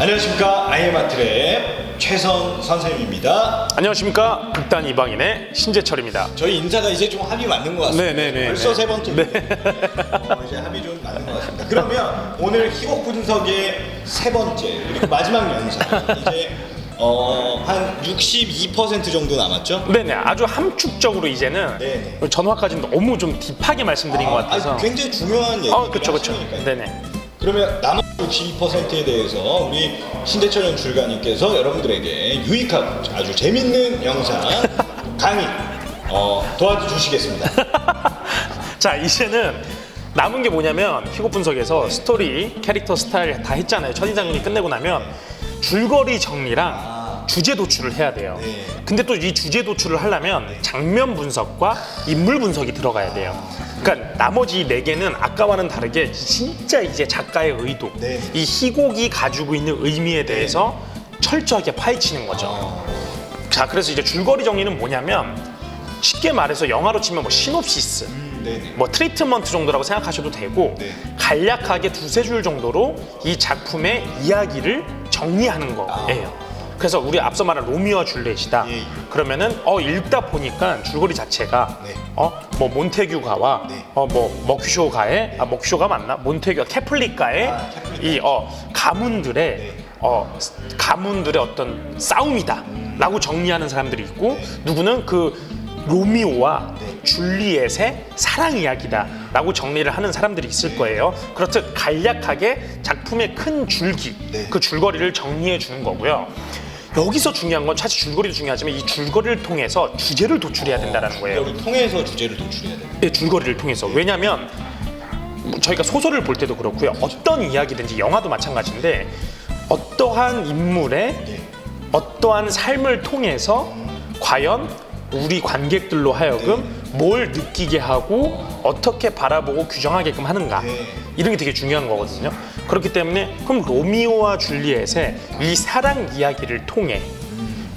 안녕하십니까 아이마트의 최선 선생님입니다. 안녕하십니까 극단 이방인의 신재철입니다. 저희 인사가 이제 좀 합이 맞는 것 같습니다. 네네네. 벌써 네. 세 번째. 어, 이제 합이 좀 맞는 것 같습니다. 그러면 오늘 희곡 분석의 세 번째 그리고 마지막 영상 이제 어, 한 62% 정도 남았죠? 네네 아주 함축적으로 이제는 네네. 전화까지 너무 좀 딥하게 말씀드린 것 같아서. 아, 굉장히 중요한 얘기. 어 그쵸 그쵸. 네네. 그러면 남은 62%에 대해서 우리 신대철 연출가님께서 여러분들에게 유익하고 아주 재밌는 영상 강의 어, 도와주시겠습니다. 자 이제는 남은 게 뭐냐면 희곡 분석에서 스토리, 캐릭터 스타일 다 했잖아요. 첫인상이 끝내고 나면 줄거리 정리랑 주제 도출을 해야 돼요. 아. 네. 근데 또 이 주제 도출을 하려면 장면 분석과 인물 분석이 들어가야 돼요. 그러니까 나머지 네 개는 아까와는 다르게 진짜 이제 작가의 의도, 네. 이 희곡이 가지고 있는 의미에 대해서 철저하게 파헤치는 거죠. 어, 자, 그래서 이제 줄거리 정리는 뭐냐면 쉽게 말해서 영화로 치면 뭐 시놉시스, 음, 네네. 뭐 트리트먼트 정도라고 생각하셔도 되고 네. 간략하게 두세 줄 정도로 이 작품의 이야기를 정리하는 거예요. 그래서 우리 앞서 말한 로미오와 줄리엣이다. 아. 예, 예. 그러면은 어 읽다 보니까 줄거리 자체가 네. 어뭐 몬테규가와 네. 어뭐 머큐쇼가의 아 머큐쇼가 맞나? 몬테규 케플리가의 아, 케플리카. 이어 가문들의 네. 어 가문들의 어떤 싸움이다라고 정리하는 사람들이 있고 누구는 그 로미오와 네. 줄리엣의 사랑 이야기다라고 정리를 하는 사람들이 있을 거예요. 그렇듯 간략하게 작품의 큰 줄기, 네. 그 줄거리를 정리해 주는 거고요. 여기서 중요한 건 사실 줄거리도 중요하지만 이 줄거리를 통해서 주제를 도출해야 된다는 거예요. 이걸 통해서 주제를 도출해야 돼요. 네, 줄거리를 통해서 왜냐하면 뭐 저희가 소설을 볼 때도 그렇고요 어떤 이야기든지 영화도 마찬가지인데 어떠한 인물의 네. 어떠한 삶을 통해서 과연 우리 관객들로 하여금 뭘 느끼게 하고 어떻게 바라보고 규정하게끔 하는가. 네. 이런 게 되게 중요한 거거든요. 그렇기 때문에 그럼 로미오와 줄리엣의 이 사랑 이야기를 통해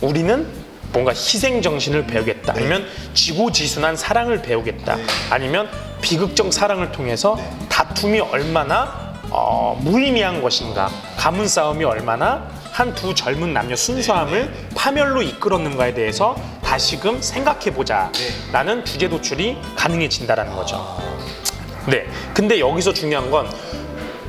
우리는 뭔가 희생 정신을 배우겠다. 아니면 지고지순한 사랑을 배우겠다. 아니면 비극적 사랑을 통해서 다툼이 얼마나 어, 무의미한 것인가. 가문 싸움이 얼마나 한 두 젊은 남녀 순수함을 파멸로 이끌었는가에 대해서 다시금 생각해 보자. 라는 주제 도출이 가능해진다라는 거죠. 네. 근데 여기서 중요한 건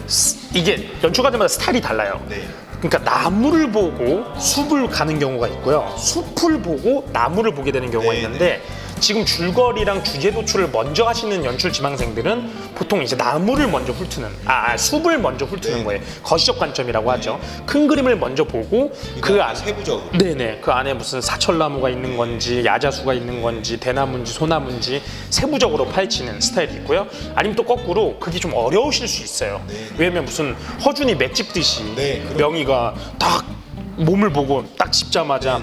스- 이게 연출가들마다 스타일이 달라요. 네. 그러니까 나무를 보고 숲을 가는 경우가 있고요. 숲을 보고 나무를 보게 되는 경우가 네, 있는데 지금 줄거리랑 주제 도출을 먼저 하시는 연출 지망생들은 보통 이제 나무를 먼저 훑는 아, 아, 숲을 먼저 훑는 네. 거예요. 거시적 관점이라고 하죠. 큰 그림을 먼저 보고 그 안, 세부적으로. 네네 그 안에 무슨 사철나무가 있는 건지 야자수가 있는 건지 대나무인지 소나무인지 세부적으로 파헤치는 스타일이 있고요 아니면 또 거꾸로 그게 좀 어려우실 수 있어요 네. 왜냐면 무슨 허준이 맷 짚듯이 네, 그럼- 명의가 딱 몸을 보고 딱 짚자마자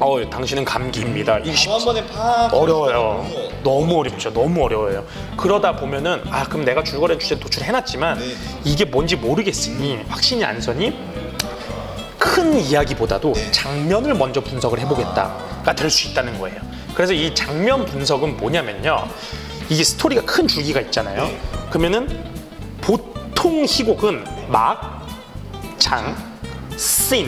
어 당신은 감기입니다 이 바로 한 번에 팍 어려워요. 너무 어렵죠. 너무 어려워요. 그러다 보면은 아 그럼 내가 줄거리 주제 도출해놨지만 네. 이게 뭔지 모르겠으니 확신이 안 서니 큰 이야기보다도 네. 장면을 먼저 분석을 해보겠다가 될 수 있다는 거예요. 그래서 이 장면 분석은 뭐냐면요. 이게 스토리가 큰 줄기가 있잖아요. 네. 그러면은 보통 희곡은 막, 장, 씬으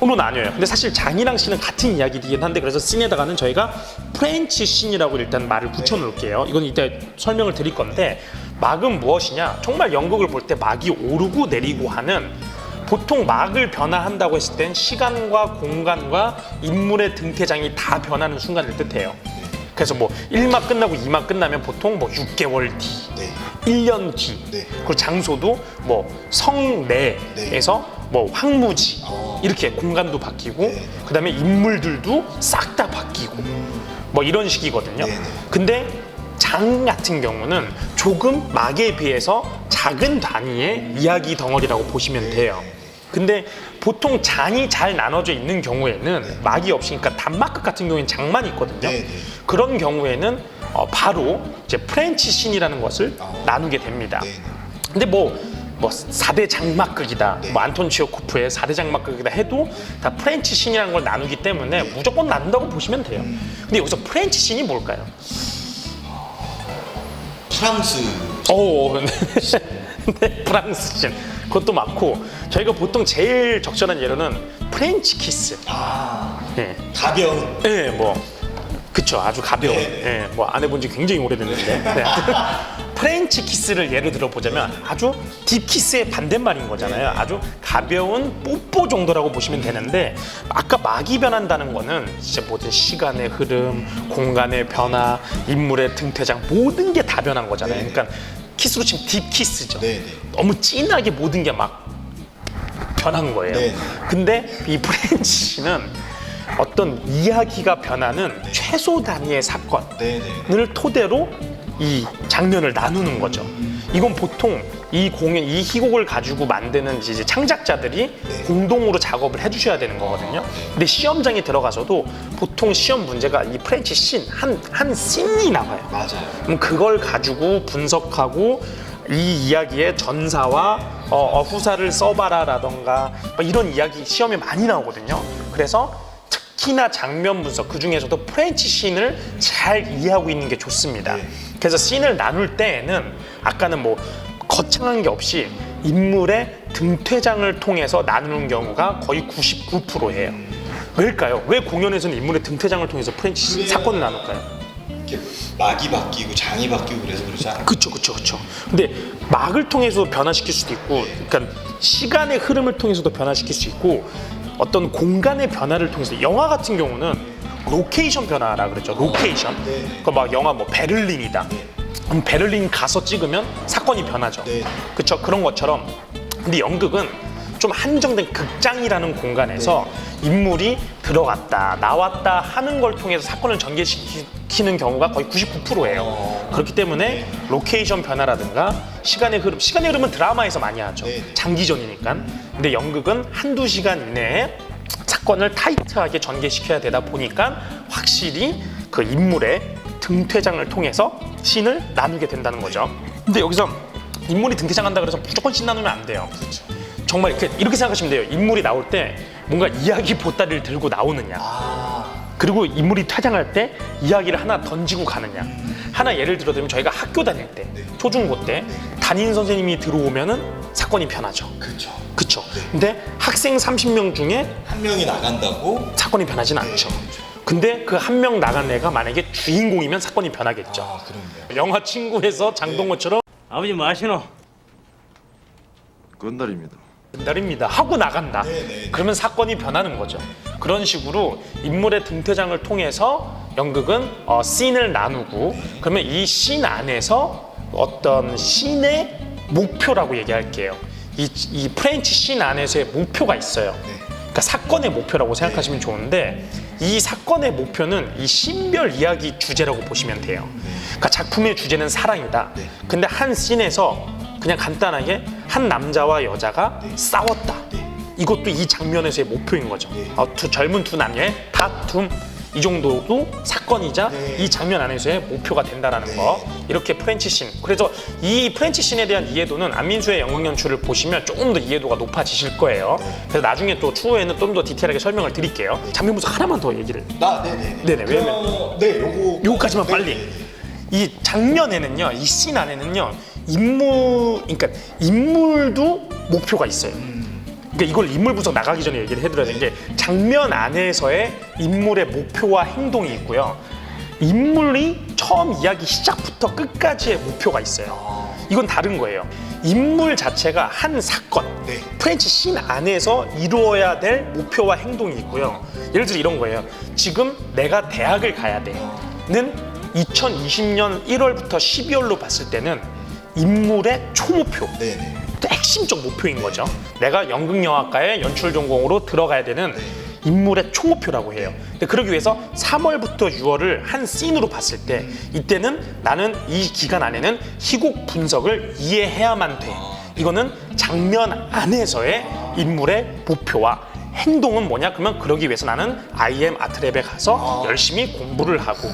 로 나뉘어요. 근데 사실 장이랑 씬은 같은 이야기이긴 한데 그래서 씬에다가는 저희가 프렌치 씬이라고 일단 말을 붙여놓을게요. 이건 이따 설명을 드릴 건데 막은 무엇이냐? 정말 연극을 볼 때 막이 오르고 내리고 하는 보통 막을 변화한다고 했을 땐 시간과 공간과 인물의 등태장이 다 변하는 순간을 뜻해요. 그래서 뭐 1막 끝나고 2막 끝나면 보통 뭐 6개월 뒤, 네. 1년 뒤 네. 그리고 장소도 뭐 성내에서 뭐 황무지 어. 이렇게 공간도 바뀌고 네. 그다음에 인물들도 싹 다 바뀌고 뭐 이런 식이거든요. 네, 네. 근데 장 같은 경우는 조금 막에 비해서 작은 단위의 이야기 덩어리라고 보시면 돼요. 근데 보통 장이 잘 나눠져 있는 경우에는 막이 없으니까 단막극 같은 경우에는 장만 있거든요. 그런 경우에는 어, 바로 이제 프렌치 신이라는 것을 어. 나누게 됩니다. 근데 뭐, 뭐 4대 장막극이다, 뭐 안톤 치오코프의 4대 장막극이다 해도 다 프렌치 신이라는 걸 나누기 때문에 무조건 나눈다고 보시면 돼요. 근데 여기서 프렌치 신이 뭘까요? 프랑스 오, 네, 프랑스 신. 그것도 많고 저희가 보통 제일 적절한 예로는 프렌치 키스. 아 예. 가벼운 예, 뭐 그쵸 아주 가벼운 네, 예, 뭐 안 해본 지 굉장히 오래됐는데 네. 프렌치 키스를 예를 들어 보자면 아주 딥 키스의 반대말인 거잖아요 아주 가벼운 뽀뽀 정도라고 보시면 되는데 아까 막이 변한다는 거는 진짜 모든 시간의 흐름 공간의 변화 인물의 등퇴장 모든 게 다 변한 거잖아요 네. 그러니까 키스로 치면 딥 키스죠 네, 네. 너무 진하게 모든 게 막 변한 거예요. 네. 근데 이 프렌치는 어떤 이야기가 변하는 최소 단위의 사건을 토대로 이 장면을 나누는 거죠. 이건 보통 이 공연, 이 희곡을 가지고 만드는 이제 창작자들이 네. 공동으로 작업을 해주셔야 되는 거거든요. 근데 시험장에 들어가서도 보통 시험 문제가 이 프렌치 씬, 한, 한 씬이 나와요. 맞아요 그럼 그걸 가지고 분석하고 이 이야기의 전사와 어, 어, 후사를 써봐라라던가 뭐 이런 이야기 시험에 많이 나오거든요. 그래서 특히나 장면 분석 그 중에서도 프렌치 씬을 잘 이해하고 있는 게 좋습니다. 네. 그래서 씬을 나눌 때에는 아까는 뭐 거창한 게 없이 인물의 등퇴장을 통해서 나누는 경우가 거의 99%예요. 왜일까요? 왜 공연에서는 인물의 등퇴장을 통해서 프렌치 씬 그래요. 사건을 나눌까요? 이렇게 막이 바뀌고 장이 바뀌고 그래서 그러지 않아요? 그쵸 그쵸 그쵸 근데 막을 통해서 변화시킬 수도 있고 그러니까 시간의 흐름을 통해서도 변화시킬 수 있고 어떤 공간의 변화를 통해서 영화 같은 경우는 로케이션 변화라 그랬죠. 로케이션. 네. 그러니까 막 영화 뭐 베를린이다. 그럼 베를린 가서 찍으면 사건이 변하죠. 네. 그쵸? 그런 것처럼. 근데 연극은 좀 한정된 극장이라는 공간에서 인물이 들어갔다 나왔다 하는 걸 통해서 사건을 전개시키는 경우가 거의 99%예요. 어. 그렇기 때문에 로케이션 변화라든가 시간의 흐름, 시간의 흐름은 드라마에서 많이 하죠. 네. 장기전이니까. 근데 연극은 한두 시간 이내에 사건을 타이트하게 전개시켜야 되다 보니까 확실히 그 인물의 등퇴장을 통해서 신을 나누게 된다는 거죠. 근데 여기서 인물이 등퇴장한다 그래서 무조건 신 나누면 안 돼요. 정말 이렇게, 이렇게 생각하시면 돼요. 인물이 나올 때 뭔가 이야기 보따리를 들고 나오느냐. 아 그리고 인물이 퇴장할 때 이야기를 하나 던지고 가느냐. 하나 예를 들어 드리면 저희가 학교 다닐 때, 초중고 때 담임 선생님이 들어오면은 사건이 변하죠. 그렇죠 그쵸? 근데 학생 30명 중에 한 명이 나간다고 사건이 변하진 않죠. 근데 그 한 명 나간 애가 만약에 주인공이면 사건이 변하겠죠. 아 그럼요 영화 친구에서 장동건처럼 아버지 뭐 하시노? 건달입니다. 날입니다 하고 나간다. 네네. 그러면 사건이 변하는 거죠. 그런 식으로 인물의 등퇴장을 통해서 연극은 어, 씬을 나누고 그러면 이 씬 안에서 어떤 씬의 목표라고 얘기할게요. 이, 이 프렌치 씬 안에서의 목표가 있어요. 그러니까 사건의 목표라고 생각하시면 좋은데 이 사건의 목표는 이 신별 이야기 주제라고 보시면 돼요. 그러니까 작품의 주제는 사랑이다. 근데 한 씬에서 그냥 간단하게 한 남자와 여자가 싸웠다. 이것도 이 장면에서의 목표인 거죠. 어, 두 젊은 두 남녀의 다툼 이 정도도 사건이자 네. 이 장면 안에서의 목표가 된다라는 거. 이렇게 프렌치 씬. 그래서 이 프렌치 씬에 대한 이해도는 안민수의 연극 연출을 보시면 조금 더 이해도가 높아지실 거예요. 그래서 나중에 또 추후에는 좀 더 디테일하게 설명을 드릴게요. 장면 분석 하나만 더 얘기를. 나 네네 네네, 왜냐면- 네 요거 요거까지만 네, 빨리. 네, 네. 이 장면에는요, 이 씬 안에는요, 인물, 그러니까 인물도 목표가 있어요. 그러니까 이걸 인물 분석 나가기 전에 얘기를 해드려야 되는 게 장면 안에서의 인물의 목표와 행동이 있고요. 인물이 처음 이야기 시작부터 끝까지의 목표가 있어요. 이건 다른 거예요. 인물 자체가 한 사건, 네. 프렌치 씬 안에서 이루어야 될 목표와 행동이 있고요. 예를 들어 이런 거예요. 지금 내가 대학을 가야 돼.는 2020년 1월부터 12월로 봤을 때는 인물의 초목표, 네네 핵심적 목표인 거죠. 내가 연극영화과의 연출 전공으로 들어가야 되는 인물의 총목표라고 해요. 근데 그러기 위해서 3월부터 6월을 한 씬으로 봤을 때 이때는 나는 이 기간 안에는 희곡 분석을 이해해야만 돼. 이거는 장면 안에서의 인물의 목표와 행동은 뭐냐? 그러면 그러기 위해서 나는 IM 아트랩에 가서 열심히 공부를 하고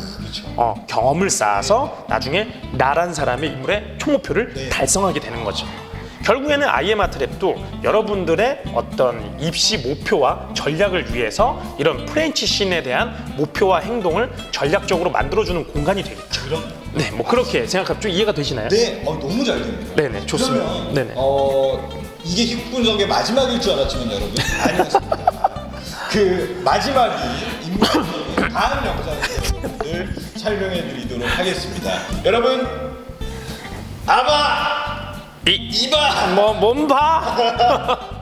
어, 경험을 쌓아서 나중에 나란 사람의 인물의 총목표를 달성하게 되는 거죠. 결국에는 IM 아트랩도 여러분들의 어떤 입시 목표와 전략을 위해서 이런 프렌치 씬에 대한 목표와 행동을 전략적으로 만들어주는 공간이 되겠죠. 그럼 네, 뭐 그렇게 생각하면 좀 이해가 되시나요? 네 어, 너무 잘 됩니다 네네, 좋습니다. 그러면 네네. 어 이게 희곡 분석의 마지막일 줄 알았지만 여러분 아니었습니다. 그 마지막이 인물적인 다음 영상에서 여러분들 설명해 드리도록 하겠습니다. 여러분 아바 이 이바 뭐, 몸 봐?